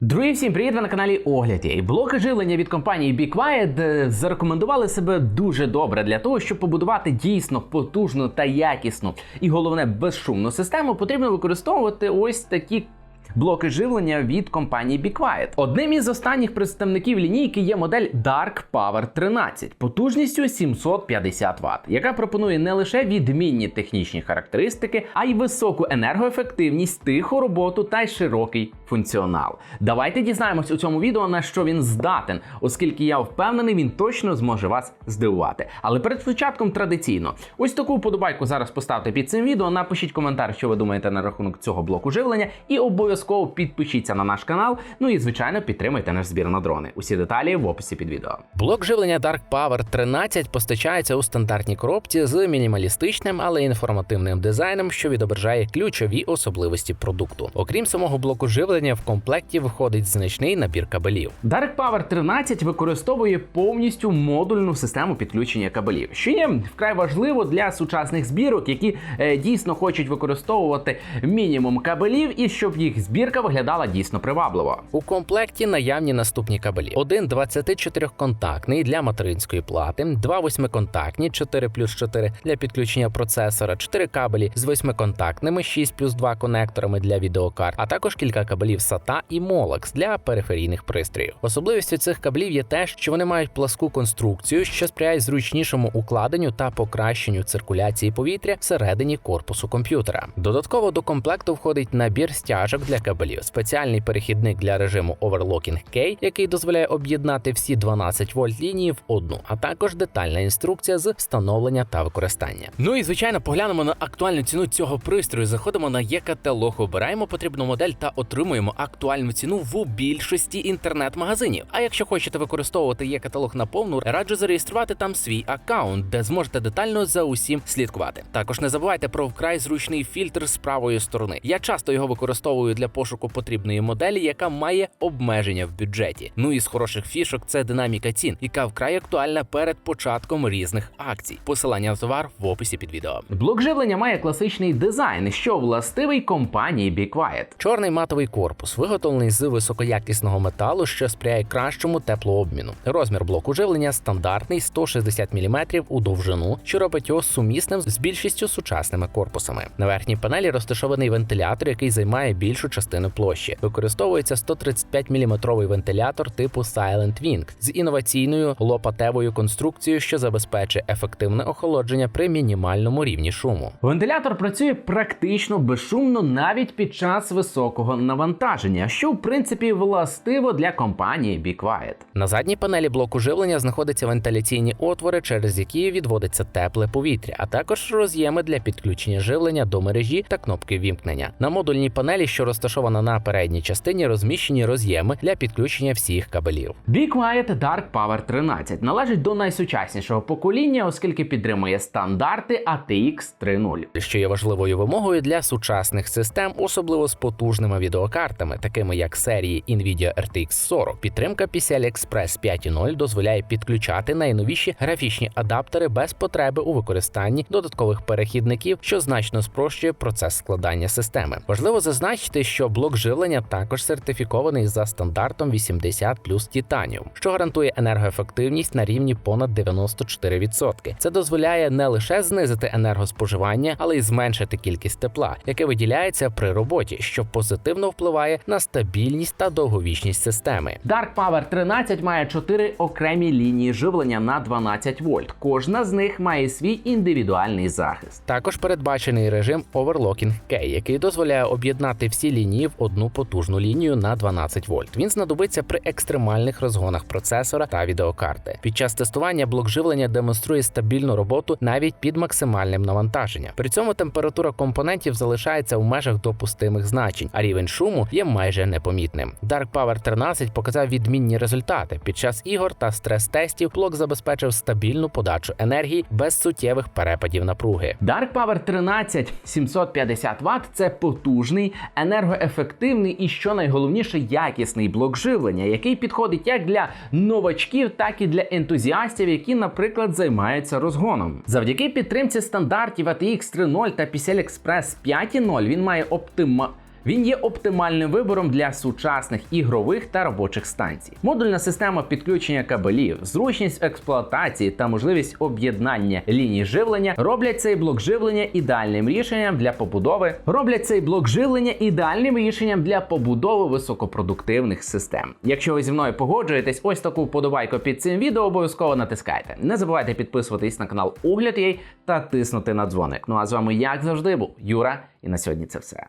Друзі, всім привіт! Ви на каналі Огляді. Блоки живлення від компанії Be Quiet е, зарекомендували себе дуже добре для того, щоб побудувати дійсно потужну та якісну і головне безшумну систему, потрібно використовувати ось такі. Блоки живлення від компанії Be Quiet. Одним із останніх представників лінійки є модель Dark Power 13 потужністю 750 Вт, яка пропонує не лише відмінні технічні характеристики, а й високу енергоефективність, тиху роботу та й широкий функціонал. Давайте дізнаємось у цьому відео на що він здатен, оскільки я впевнений, він точно зможе вас здивувати. Але перед початком традиційно, ось таку вподобайку зараз поставте під цим відео. Напишіть коментар, що ви думаєте на рахунок цього блоку живлення, і обов'язково підпишіться на наш канал. Ну і звичайно підтримайте наш збір на дрони. Усі деталі в описі під відео. Блок живлення Dark Power 13 постачається у стандартній коробці з мінімалістичним, але інформативним дизайном, що відображає ключові особливості продукту. Окрім самого блоку живлення, в комплекті виходить значний набір кабелів. Dark Power 13 використовує повністю модульну систему підключення кабелів, що є вкрай важливо для сучасних збірок, які е, дійсно хочуть використовувати мінімум кабелів і щоб їх збірка виглядала дійсно привабливо. У комплекті наявні наступні кабелі: один 24-контактний для материнської плати, два 8-контактні 4 плюс 4 для підключення процесора, 4 кабелі з 8-контактними 6 плюс 2 конекторами для відеокарт, а також кілька кабелів SATA і Molex для периферійних пристроїв. Особливістю цих кабелів є те, що вони мають пласку конструкцію, що сприяє зручнішому укладенню та покращенню циркуляції повітря всередині корпусу комп'ютера. Додатково до комплекту входить набір стяжок для кабелів, спеціальний перехідник для режиму Overlocking K, який дозволяє об'єднати всі 12 вольт лінії в одну, а також детальна інструкція з встановлення та використання. Ну і звичайно, поглянемо на актуальну ціну цього пристрою. Заходимо на є-каталог, обираємо потрібну модель та отримуємо актуальну ціну в більшості інтернет-магазинів. А якщо хочете використовувати є-каталог наповну, раджу зареєструвати там свій аккаунт, де зможете детально за усім слідкувати. Також не забувайте про вкрай зручний фільтр з правої сторони. Я часто його використовую для пошуку потрібної моделі, яка має обмеження в бюджеті. Ну і з хороших фішок це динаміка цін, яка вкрай актуальна перед початком різних акцій. Посилання на товар в описі під відео. Блок живлення має класичний дизайн, що властивий компанії Be. Чорний матовий корпус, виготовлений з високоякісного металу, що сприяє кращому теплообміну. Розмір блоку живлення стандартний 160 мм у довжину, що робить його сумісним з більшістю сучасними корпусами. На верхній панелі розташований вентилятор, який займає більшу частину площі. Використовується 135 мм вентилятор типу Silent Wing з інноваційною лопатевою конструкцією, що забезпечує ефективне охолодження при мінімальному рівні шуму. Вентилятор працює практично безшумно навіть під час високого навантаження, що в принципі властиво для компанії Be Quiet. На задній панелі блоку живлення знаходяться вентиляційні отвори, через які відводиться тепле повітря, а також роз'єми для підключення живлення до мережі та кнопки вімкнення. На модульній панелі, що розташована на передній частині, розміщені роз'єми для підключення всіх кабелів. Be Quiet Dark Power 13 належить до найсучаснішого покоління, оскільки підтримує стандарти ATX 3.0, що є важливою вимогою для сучасних систем, особливо з потужними відеокартами, такими як серії Nvidia RTX 40. Підтримка PCI Express 5.0 дозволяє підключати найновіші графічні адаптери без потреби у використанні додаткових перехідників, що значно спрощує процес складання системи. Важливо зазначити, що блок живлення також сертифікований за стандартом 80 плюс Titanium, що гарантує енергоефективність на рівні понад 94%. Це дозволяє не лише знизити енергоспоживання, але й зменшити кількість тепла, яке виділяється при роботі, що позитивно впливає на стабільність та довговічність системи. Dark Power 13 має 4 окремі лінії живлення на 12 вольт. Кожна з них має свій індивідуальний захист. Також передбачений режим Overlocking K, який дозволяє об'єднати всі лінії в одну потужну лінію на 12 вольт. Він знадобиться при екстремальних розгонах процесора та відеокарти. Під час тестування блок живлення демонструє стабільну роботу навіть під максимальним навантаженням. При цьому температура компонентів залишається в межах допустимих значень, а рівень шуму є майже непомітним. Dark Power 13 показав відмінні результати. Під час ігор та стрес-тестів блок забезпечив стабільну подачу енергії без суттєвих перепадів напруги. Dark Power 13 750 Вт – це потужний, енергоефективний і що найголовніше якісний блок живлення, який підходить як для новачків, так і для ентузіастів, які, наприклад, займаються розгоном. Завдяки підтримці стандартів ATX 3.0 та PCI Express 5.0 він має оптима. Він є оптимальним вибором для сучасних ігрових та робочих станцій. Модульна система підключення кабелів, зручність експлуатації та можливість об'єднання ліній живлення роблять цей блок живлення ідеальним рішенням для побудови. Роблять цей блок живлення ідеальним рішенням для побудови високопродуктивних систем. Якщо ви зі мною погоджуєтесь, ось таку вподобайку під цим відео обов'язково натискайте. Не забувайте підписуватись на канал Огляд.ua та тиснути на дзвоник. Ну а з вами, як завжди, був Юра, і на сьогодні це все.